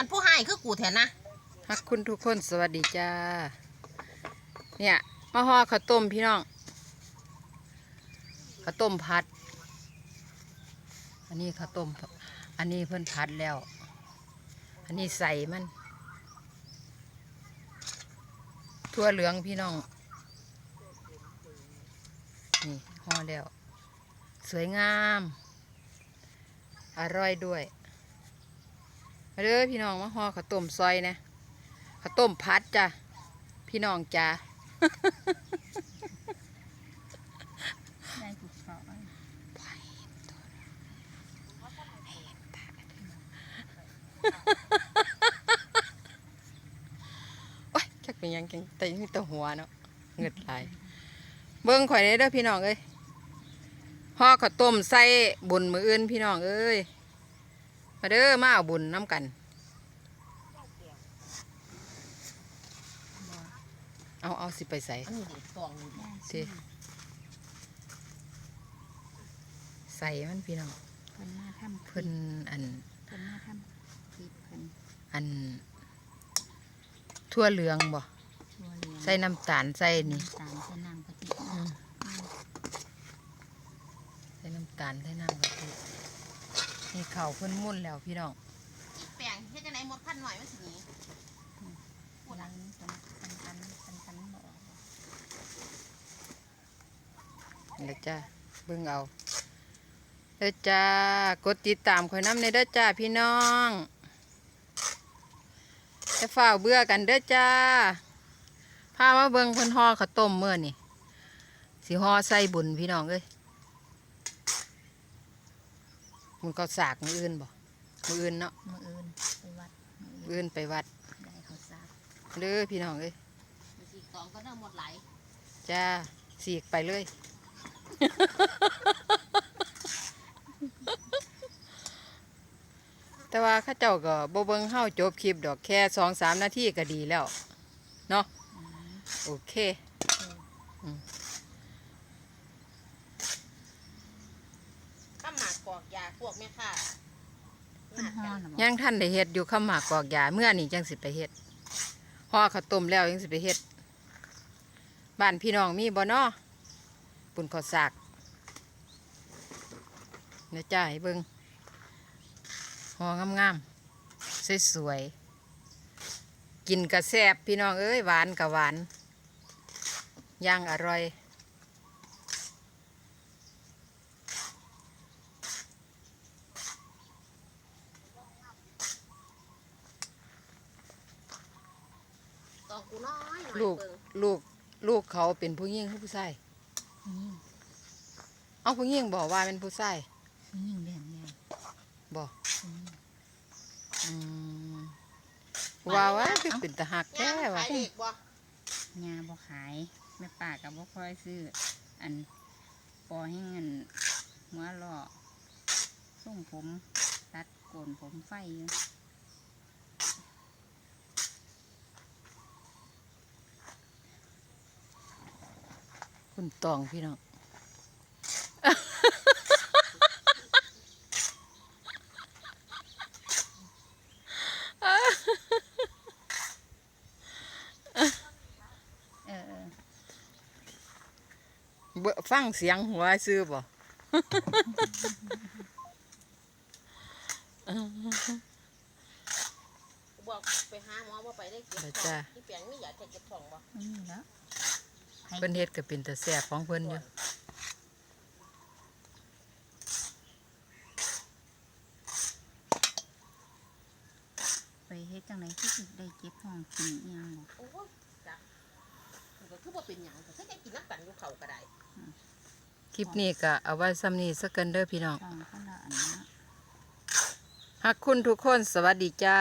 อันผู้ให้คือกูแทนนะฮักคุณทุกคนสวัสดีจ้า เนี่ยมาห่อข้าวต้มพี่น้องข้าวต้มพัด อันนี้ข้าวต้ม อันนี้เพิ่นพัดแล้ว อันนี้ใส่มันทั่วเหลืองพี่น้อง นี่ห่อแล้ว สวยงาม อร่อยด้วย เด้อพี่น้องมาห่อข้าวต้มซอยนะข้าวต้มพัดจ้ะพี่น้องจ้าได้ถูกสอนโอ๊ยจักเป็นยังจังแต่มีแต่หัวเนาะเงืดไหลายเบิ่งข่อยได้เด้อพี่น้องเอ้ยห่อข้าวต้มใส่บุญมืออื่นพี่น้องเอ้ย มาเด้อมาเอาบุญน้ำกัน เอาเอาสิไปใส่อันนี้ดิตองนี่ดิสิใส่มันพี่น้องเพิ่นมาทำเพิ่นอันเพิ่นมาทำคลิปเพิ่นอันทั่วเหลืองบ่ชัวเหลืองใส่น้ำตาลใส่นี่ำตาลใส่น้ำกะทิอืมใส่น้ำตาลใส่น้ำกะทิ นี่เข่าวเพิ่นมุ่นแล้วพี่น้องแปลงเฮ็ดจังไดหมดพันหน่อยมันสิหนีพูดอะไรนี่กันกันกันกันกันบอกนี่แหละจ้าเบิ่งเอาเด้อจ้ากดติดตามข่อยน้ำในเด้อจ้าพี่น้องจะฝ่าวเบื่อกันเด้อจ้าพามาเบิ่งเพิ่นห่อข้าวต้มเมื่อนี่สิห่อใส่บุญพี่น้องเอ้ย มันก็สากมืออื่นบ่มืออื่นเนาะมืออื่นไปวัดมือมืออื่นไปวัดได้เขาทราบเด้อพี่น้องเอ้ยมันสิตองก็เริ่มหมดไหลายจ้าสีกไปเลยแต่ว่าเข้าเจ้าก็บ่เบิ่งเฮาจบคลิปดอกแค่สองสามนาทีก็ดีแล้ว เนาะโอเค ข้าม หมากกอกยาพวกแม่ค้าเพิ่นฮ้อนหรอยังท่านได้เฮ็ดอยู่ข้าวหมากกอกยาเมื่อนี่จังสิไปเฮ็ดห่อข้าวต้มแล้วยังสิไปเฮ็ดบ้านพี่น้องมีบ่เนาะปุ่นข้าวสากเดี๋ยวจ้าให้เบิ่งห่องามๆสวยๆกินกระแซบพี่น้องเอ้ยหวานกับหวานย่างอร่อย องกูน้อยหน่อยลูก เบิ่งลูกลูกเขาเป็นผู้หญิงหรือผู้ชายนี่เอาผู้หญิงบอกว่าเป็นผู้ชายนี่เรื่องแม่บอกนี่อืมว่าว่าคือเป็นตาหักแท้ย่างว่ะขายเด็กบ่ยาบ่ขายแม่ป้ากับบ่ค่อยซื้อ อันปอให้เงินหัวหล่อส่งผม ตัดโกนผมไฟอยู่ คุณตองพี่น้องเออเออเบ่ฟังเสียงหัวซื้อบ่กูบอกไปหาหมอบ่ไปได้เก็บเดี๋ยวท้อจ้างที่แปลงนี่อยากจะเก็บท้องบ่ไม่มี แล้วเพิ่นเฮ็ดก็เป็นตาแซ่บของเพิ่นอยู่ไปเฮ็ดจังไดที่สิได้เก็บห้องกินอีหยังบ่โอ้ยจ้ะมันก็คือบ่เป็นหยังก็แค่กินน้ำกันอยู่เขาก็ได้คลิปนี้ก็เอาไว้ซ้ำนี้สักกันเด้อพี่น้อง ช่องคนละอันเนาะฮักคุณทุกคนสวัสดีจ้า